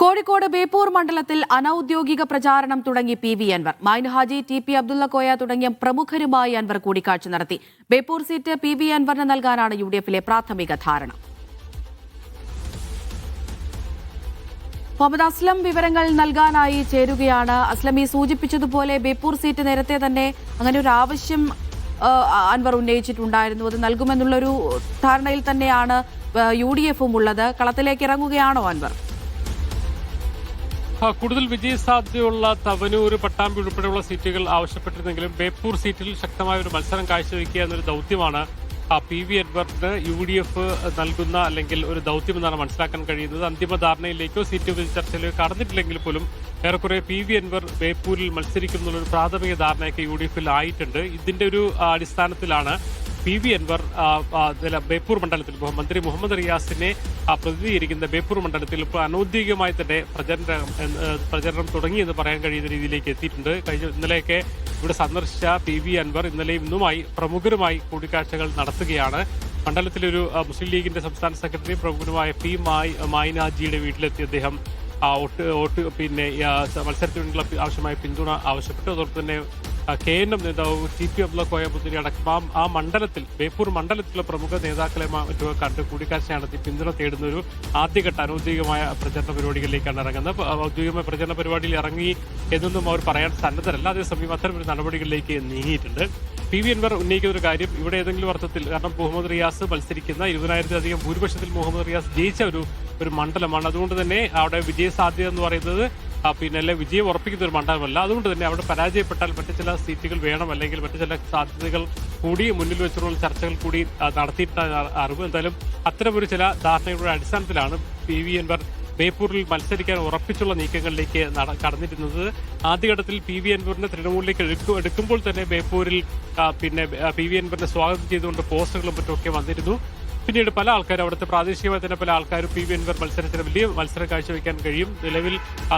കോഴിക്കോട് ബേപ്പൂർ മണ്ഡലത്തിൽ അനൌദ്യോഗിക പ്രചാരണം തുടങ്ങി പി വി അൻവർ. മൈൻ ഹാജി ടി പി അബ്ദുള്ള കോയ തുടങ്ങിയ പ്രമുഖരുമായി അൻവർ കൂടിക്കാഴ്ച നടത്തി. ബേപ്പൂർ സീറ്റ് പി വി അൻവറിന് നൽകാനാണ് യു ഡി എഫിലെ പ്രാഥമിക ധാരണ. മുഹമ്മദ് അസ്ലം വിവരങ്ങൾ നൽകാനായി ചേരുകയാണ്. അസ്ലം ഈ സൂചിപ്പിച്ചതുപോലെ ബേപ്പൂർ സീറ്റ് നേരത്തെ തന്നെ അങ്ങനെ ഒരു ആവശ്യം അൻവർ ഉന്നയിച്ചിട്ടുണ്ടായിരുന്നു. അത് നൽകുമെന്നുള്ളൊരു ധാരണയിൽ തന്നെയാണ് യു ഡി എഫും ഉള്ളത്. കളത്തിലേക്ക് ഇറങ്ങുകയാണോ അൻവർ? കൂടുതൽ വിജയ സാധ്യതയുള്ള തവനൂർ പട്ടാമ്പി ഉൾപ്പെടെയുള്ള സീറ്റുകൾ ആവശ്യപ്പെട്ടിരുന്നെങ്കിലും ബേപ്പൂർ സീറ്റിൽ ശക്തമായ ഒരു മത്സരം കാഴ്ചവെക്കുക എന്നൊരു ദൗത്യമാണ് പി വി അൻവറിന് യു ഡി എഫ് നൽകുന്ന അല്ലെങ്കിൽ ഒരു ദൗത്യമെന്നാണ് മനസ്സിലാക്കാൻ കഴിയുന്നത്. അന്തിമ ധാരണയിലേക്കോ സീറ്റ് വിഭജന ചർച്ചയിലേക്കോ കടന്നിട്ടില്ലെങ്കിൽ പോലും ഏറെക്കുറെ പി വി അൻവർ ബേപ്പൂരിൽ മത്സരിക്കുന്നുള്ള ഒരു പ്രാഥമിക ധാരണയൊക്കെ യു ഡി എഫിൽ ആയിട്ടുണ്ട്. ഇതിന്റെ ഒരു അടിസ്ഥാനത്തിലാണ് പി വി അൻവർ ബേപ്പൂർ മണ്ഡലത്തിൽ മന്ത്രി മുഹമ്മദ് റിയാസിനെ പ്രതിനിധീകരിക്കുന്ന ബേപ്പൂർ മണ്ഡലത്തിൽ അനൌദ്യോഗികമായി തന്നെ പ്രചരണം പ്രചരണം തുടങ്ങി എന്ന് പറയാൻ കഴിയുന്ന രീതിയിലേക്ക് എത്തിയിട്ടുണ്ട്. കഴിഞ്ഞ ഇന്നലെയൊക്കെ ഇവിടെ സന്ദർശിച്ച പി വി അൻവർ ഇന്നലെയും ഇന്നുമായി പ്രമുഖരുമായി കൂടിക്കാഴ്ചകൾ നടത്തുകയാണ്. മണ്ഡലത്തിലൊരു മുസ്ലിം ലീഗിന്റെ സംസ്ഥാന സെക്രട്ടറി പ്രമുഖനുമായ പി മായി മായിനാജിയുടെ വീട്ടിലെത്തിയ അദ്ദേഹം ഒട്ട് വോട്ട് പിന്നെ മത്സരത്തിനുള്ള ആവശ്യമായ പിന്തുണ ആവശ്യപ്പെട്ടു. അതോടൊപ്പം തന്നെ കെ എൻ എം നേതാവ് ടി പി അബ്ദുള്ള കോയമുദ്ദീനെ അടക്കം. ആ- മണ്ഡലത്തിൽ ബേപ്പൂർ മണ്ഡലത്തിലെ പ്രമുഖ നേതാക്കളെ മറ്റൊക്കെ കണ്ട് കൂടിക്കാഴ്ച നടത്തി പിന്തുണ തേടുന്ന ഒരു ആദ്യഘട്ട അനൌദ്യോഗികമായ പ്രചരണ പരിപാടികളിലേക്കാണ് ഇറങ്ങുന്നത്. ഔദ്യോഗികമായ പ്രചരണ പരിപാടിയിൽ ഇറങ്ങി എന്നൊന്നും അവർ പറയാൻ സന്നദ്ധരല്ല. അതേസമയം അത്തരം ഒരു നടപടികളിലേക്ക് നീങ്ങിയിട്ടുണ്ട്. പി വി അൻവർ ഉന്നയിക്കുന്ന ഒരു കാര്യം ഇവിടെ ഏതെങ്കിലും അർത്ഥത്തിൽ കാരണം മുഹമ്മദ് റിയാസ് മത്സരിക്കുന്ന ഇരുപതിനായിരത്തിലധികം ഭൂരിപക്ഷത്തിൽ മുഹമ്മദ് റിയാസ് ജയിച്ച ഒരു ഒരു മണ്ഡലമാണ്. അതുകൊണ്ട് തന്നെ അവിടെ വിജയസാധ്യത എന്ന് പറയുന്നത് പിന്നെ വിജയം ഉറപ്പിക്കുന്ന ഒരു മണ്ഡലമല്ല. അതുകൊണ്ട് തന്നെ അവിടെ പരാജയപ്പെട്ടാൽ മറ്റു ചില സീറ്റുകൾ വേണം അല്ലെങ്കിൽ മറ്റു ചില സാധ്യതകൾ കൂടി മുന്നിൽ വെച്ചുള്ള ചർച്ചകൾ കൂടി നടത്തിയിട്ടാണ് അറിവ്. എന്തായാലും അത്തരമൊരു ചില ധാരണയുടെ അടിസ്ഥാനത്തിലാണ് പി വി എൻവർ ബേപ്പൂരിൽ മത്സരിക്കാൻ ഉറപ്പിച്ചുള്ള നീക്കങ്ങളിലേക്ക് കടന്നിരുന്നത്. ആദ്യഘട്ടത്തിൽ പി വി അൻവറിനെ തൃണമൂലിലേക്ക് എടുക്കും എടുക്കുമ്പോൾ തന്നെ ബേപ്പൂരിൽ പിന്നെ പി വി അൻവറിനെ സ്വാഗതം ചെയ്തുകൊണ്ട് പോസ്റ്ററുകളും മറ്റുമൊക്കെ വന്നിരുന്നു. പിന്നീട് പല ആൾക്കാരും അവിടുത്തെ പ്രാദേശികമായി തന്നെ പല ആൾക്കാരും പി വി എൻവർ മത്സരത്തിന് വലിയ മത്സരം കാഴ്ചവെക്കാൻ കഴിയും. നിലവിൽ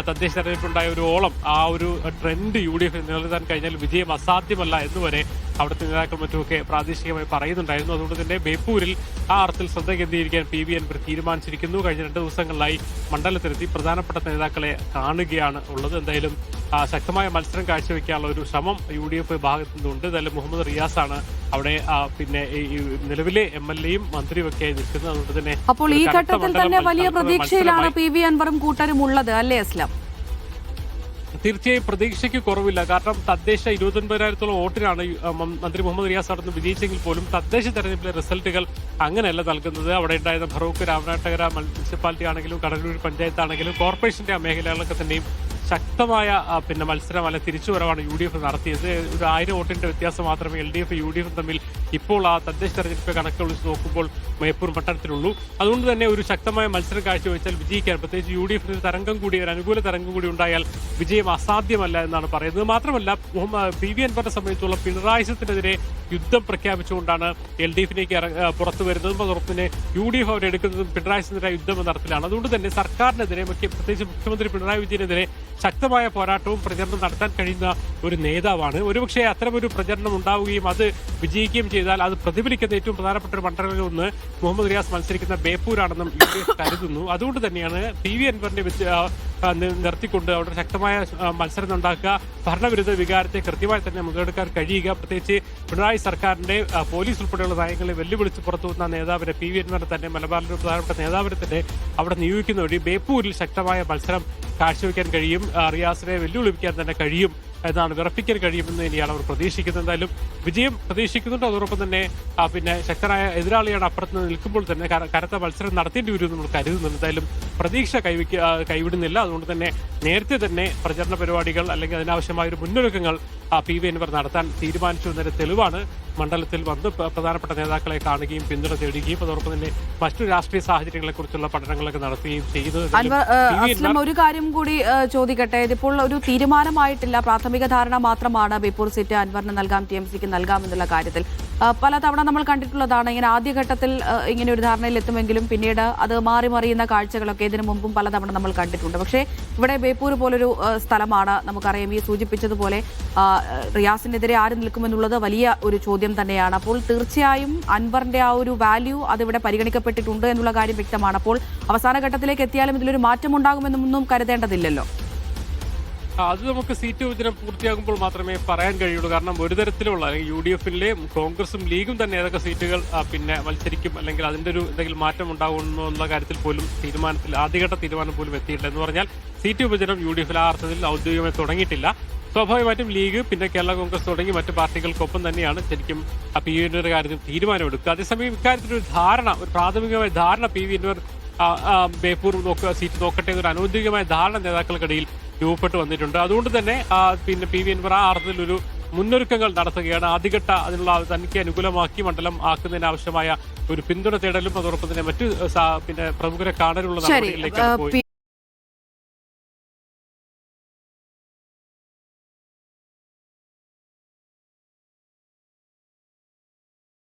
തദ്ദേശ തെരഞ്ഞെടുപ്പുണ്ടായ ഒരു ഓളം ആ ഒരു ട്രെൻഡ് യു ഡി എഫ് നിലനിർത്താൻ കഴിഞ്ഞാൽ വിജയം അസാധ്യമല്ല എന്നുവരെ അവിടുത്തെ നേതാക്കൾ മറ്റുമൊക്കെ പ്രാദേശികമായി പറയുന്നുണ്ടായിരുന്നു. അതുകൊണ്ട് തന്നെ ബേപ്പൂരിൽ ആ അർത്ഥത്തിൽ ശ്രദ്ധ കേന്ദ്രീകരിക്കാൻ പി വി അൻവർ തീരുമാനിച്ചിരിക്കുന്നു. കഴിഞ്ഞ രണ്ട് ദിവസങ്ങളിലായി മണ്ഡലത്തിലെത്തി പ്രധാനപ്പെട്ട നേതാക്കളെ കാണുകയാണ് ഉള്ളത്. എന്തായാലും ശക്തമായ മത്സരം കാഴ്ചവെക്കാനുള്ള ഒരു ശ്രമം യു ഡി എഫ് ഭാഗത്തു നിന്നുണ്ട് എന്തായാലും മുഹമ്മദ് റിയാസ് ആണ് അവിടെ പിന്നെ നിലവിലെ എം എൽ എയും മന്ത്രിയുമൊക്കെയായി നിൽക്കുന്നത്. അതുകൊണ്ട് തന്നെ അപ്പോൾ ഈ ഘട്ടത്തിൽ തന്നെ വലിയ പ്രതീക്ഷയിലാണ് പി വി അൻവറും കൂട്ടരും ഉള്ളത് അല്ലേ അസ്ലം? തീർച്ചയായും പ്രതീക്ഷയ്ക്ക് കുറവില്ല. കാരണം തദ്ദേശ ഇരുപത്തൊൻപതിനായിരത്തോളം വോട്ടിനാണ് മന്ത്രി മുഹമ്മദ് റിയാസ് നടന്ന് വിജയിച്ചെങ്കിൽ പോലും തദ്ദേശ തെരഞ്ഞെടുപ്പിലെ റിസൾട്ടുകൾ അങ്ങനെയല്ല നൽകുന്നത്. അവിടെ ഉണ്ടായിരുന്ന ഫറൂഖ് രാമനാട്ടകര മുനിസിപ്പാലിറ്റി ആണെങ്കിലും കടലൂർ പഞ്ചായത്ത് ആണെങ്കിലും കോർപ്പറേഷന്റെ മേഖലകളൊക്കെ തന്നെയും ശക്തമായ പിന്നെ മത്സരം അല്ല തിരിച്ചുവരവാണ് യു ഡി എഫ് നടത്തിയത്. ഒരു ആയിരം വോട്ടിന്റെ വ്യത്യാസം മാത്രമേ L D F U D എഫും തമ്മിൽ ഇപ്പോൾ ആ തദ്ദേശ തെരഞ്ഞെടുപ്പ് കണക്കുകൾ വെച്ച് നോക്കുമ്പോൾ മയപ്പൂർ പട്ടണത്തിലുള്ളൂ. അതുകൊണ്ട് തന്നെ ഒരു ശക്തമായ മത്സരം കാഴ്ചവെച്ചാൽ വിജയിക്കാൻ പ്രത്യേകിച്ച് യു ഡി എഫിന് ഒരു തരംഗം കൂടി ഒരു അനുകൂല തരംഗം കൂടി ഉണ്ടായാൽ വിജയം അസാധ്യമല്ല എന്നാണ് പറയുന്നത്. മാത്രമല്ല പി വി അൻവറിനെ സംബന്ധിച്ചുള്ള പിണറായിസത്തിനെതിരെ യുദ്ധം പ്രഖ്യാപിച്ചുകൊണ്ടാണ് എൽ ഡി എഫിലേക്ക് പുറത്തു വരുന്നതും അതോടൊപ്പം തന്നെ യു ഡി എഫ് അവരെടുക്കുന്നതും പിണറായിസത്തിനെതിരെ യുദ്ധം നടത്തിലാണ്. അതുകൊണ്ട് തന്നെ സർക്കാരിനെതിരെ പ്രത്യേകിച്ച് മുഖ്യമന്ത്രി പിണറായി വിജയനെതിരെ ശക്തമായ പോരാട്ടവും പ്രചരണം നടത്താൻ കഴിയുന്ന ഒരു നേതാവാണ്. ഒരുപക്ഷെ അത്തരമൊരു പ്രചരണം ഉണ്ടാവുകയും അത് വിജയിക്കുകയും ചെയ്താൽ അത് പ്രതിഫലിക്കുന്ന ഏറ്റവും പ്രധാനപ്പെട്ട ഒരു മണ്ഡലങ്ങളിൽ ഒന്ന് മുഹമ്മദ് റിയാസ് മത്സരിക്കുന്ന ബേപ്പൂരാണെന്നും യു ഡി എഫ് കരുതുന്നു. അതുകൊണ്ട് തന്നെയാണ് പി വി അൻവറിനെ വെച്ച് ആ, ആ, നി- നിർത്തിക്കൊണ്ട് അവിടെ ശക്തമായ മത്സരം ഉണ്ടാക്കുക. ഭരണവിരുദ്ധ വികാരത്തെ കൃത്യമായി തന്നെ മുതലെടുക്കാൻ കഴിയുക. പ്രത്യേകിച്ച് പിണറായി സർക്കാരിന്റെ പോലീസ് ഉൾപ്പെടെയുള്ള നയങ്ങളെ വെല്ലുവിളിച്ച് പുറത്തുവന്ന നേതാവിനെ പി വി അൻവറിനെ തന്നെ മലബാറിലെ പ്രധാനപ്പെട്ട നേതാവിനെ തന്നെ അവിടെ നിയോഗിക്കുന്ന വഴി ബേപ്പൂരിൽ ശക്തമായ മത്സരം കാഴ്ചവെക്കാൻ കഴിയും. റിയാസിനെ വെല്ലുവിളിപ്പിക്കാൻ തന്നെ കഴിയും എന്നാണ് വിറപ്പിക്കാൻ കഴിയുമെന്ന് തന്നെയാണ് അവർ പ്രതീക്ഷിക്കുന്നത്. എന്തായാലും വിജയം പ്രതീക്ഷിക്കുന്നുണ്ട്. അതോടൊപ്പം തന്നെ പിന്നെ ശക്തനായ എതിരാളിയാണ് അപ്പുറത്ത് നിൽക്കുമ്പോൾ തന്നെ കനത്ത മത്സരം നടത്തേണ്ടി വരുമെന്ന് നമ്മൾ കരുതുന്നുണ്ട്. എന്തായാലും പ്രതീക്ഷ കൈവയ്ക്ക കൈവിടുന്നില്ല. അതുകൊണ്ട് തന്നെ നേരത്തെ തന്നെ പ്രചരണ പരിപാടികൾ അല്ലെങ്കിൽ അതിനാവശ്യമായ ഒരു മുന്നൊരുക്കങ്ങൾ പി വി എന്നിവർ നടത്താൻ തീരുമാനിച്ചു എന്നൊരു തെളിവാണ് മണ്ഡലത്തിൽ വന്ന് പ്ര- പ്രധാനപ്പെട്ട നേതാക്കളെ കാണുകയും പിന്തുണ തേടുകയും അതോടൊപ്പം തന്നെ മറ്റു രാഷ്ട്രീയ സാഹചര്യങ്ങളെ കുറിച്ചുള്ള പഠനങ്ങളൊക്കെ നടത്തുകയും ചെയ്തു ഒരു കാര്യം കൂടി ചോദിക്കട്ടെ? ഇതിപ്പോൾ ഒരു തീരുമാനമായിട്ടില്ല. പ്രാഥമിക ധാരണ മാത്രമാണ് ബിപ്പൂർ സീറ്റ് അൻവറിന് നൽകാം ടി എം സിക്ക് നൽകാം എന്നുള്ള കാര്യത്തിൽ. പലതവണ നമ്മൾ കണ്ടിട്ടുള്ളതാണ് ഇങ്ങനെ ആദ്യഘട്ടത്തിൽ ഇങ്ങനെ ഒരു ധാരണയിൽ എത്തുമെങ്കിലും പിന്നീട് അത് മാറി മറിയുന്ന കാഴ്ചകളൊക്കെ ഇതിനു മുമ്പും പലതവണ നമ്മൾ കണ്ടിട്ടുണ്ട്. പക്ഷേ ഇവിടെ ബേപ്പൂർ പോലൊരു സ്ഥലമാണ് നമുക്കറിയാം. ഈ സൂചിപ്പിച്ചതുപോലെ റിയാസിനെതിരെ ആര് നിൽക്കുമെന്നുള്ളത് വലിയ ഒരു ചോദ്യം തന്നെയാണ്. അപ്പോൾ തീർച്ചയായും അൻവറിന്റെ ആ ഒരു വാല്യൂ അതിവിടെ പരിഗണിക്കപ്പെട്ടിട്ടുണ്ട് എന്നുള്ള കാര്യം വ്യക്തമാണ്. അപ്പോൾ അവസാന ഘട്ടത്തിലേക്ക് എത്തിയാലും ഇതിലൊരു മാറ്റം ഉണ്ടാകുമെന്നൊന്നും കരുതേണ്ടതില്ലല്ലോ. അത് നമുക്ക് സീറ്റ് വിഭജനം പൂർത്തിയാകുമ്പോൾ മാത്രമേ പറയാൻ കഴിയുള്ളൂ. കാരണം ഒരു തരത്തിലുള്ള അല്ലെങ്കിൽ യു ഡി എഫിലെ കോൺഗ്രസും ലീഗും തന്നെ ഏതൊക്കെ സീറ്റുകൾ പിന്നെ മത്സരിക്കും അല്ലെങ്കിൽ അതിന്റെ ഒരു എന്തെങ്കിലും മാറ്റം ഉണ്ടാകുന്നു എന്നുള്ള കാര്യത്തിൽ പോലും തീരുമാനത്തിൽ ആദ്യഘട്ട തീരുമാനം പോലും എത്തിയിട്ടില്ല എന്ന് പറഞ്ഞാൽ സീറ്റ് വിഭജനം യു ഡി എഫിൽ ആ അർത്ഥത്തിൽ ഔദ്യോഗികമായി തുടങ്ങിയിട്ടില്ല. സ്വാഭാവികമായിട്ടും ലീഗ് പിന്നെ കേരള കോൺഗ്രസ് തുടങ്ങി മറ്റു പാർട്ടികൾക്കൊപ്പം തന്നെയാണ് ശരിക്കും പി വി എൻവർ കാര്യത്തിൽ തീരുമാനമെടുക്കുക. അതേസമയം ഇക്കാര്യത്തിൽ ഒരു ധാരണ ഒരു പ്രാഥമികമായ ധാരണ പി വി ആ, ബേപ്പൂർ നോക്കുക സീറ്റ് നോക്കട്ടെ എന്നൊരു അനൗദ്യോഗികമായ ധാരണ നേതാക്കൾക്കിടയിൽ രൂപപ്പെട്ടു വന്നിട്ടുണ്ട്. അതുകൊണ്ട് തന്നെ പിന്നെ പി വി എൻ ആ അർത്ഥത്തിൽ ഒരു മുന്നൊരുക്കങ്ങൾ നടത്തുകയാണ്. ആദ്യഘട്ട അതിനുള്ള തനിക്ക് അനുകൂലമാക്കി മണ്ഡലം ആക്കുന്നതിന് ആവശ്യമായ ഒരു പിന്തുണ തേടലും അതോടൊപ്പം തന്നെ മറ്റു പിന്നെ പ്രമുഖരെ കാണാനുള്ള ശരി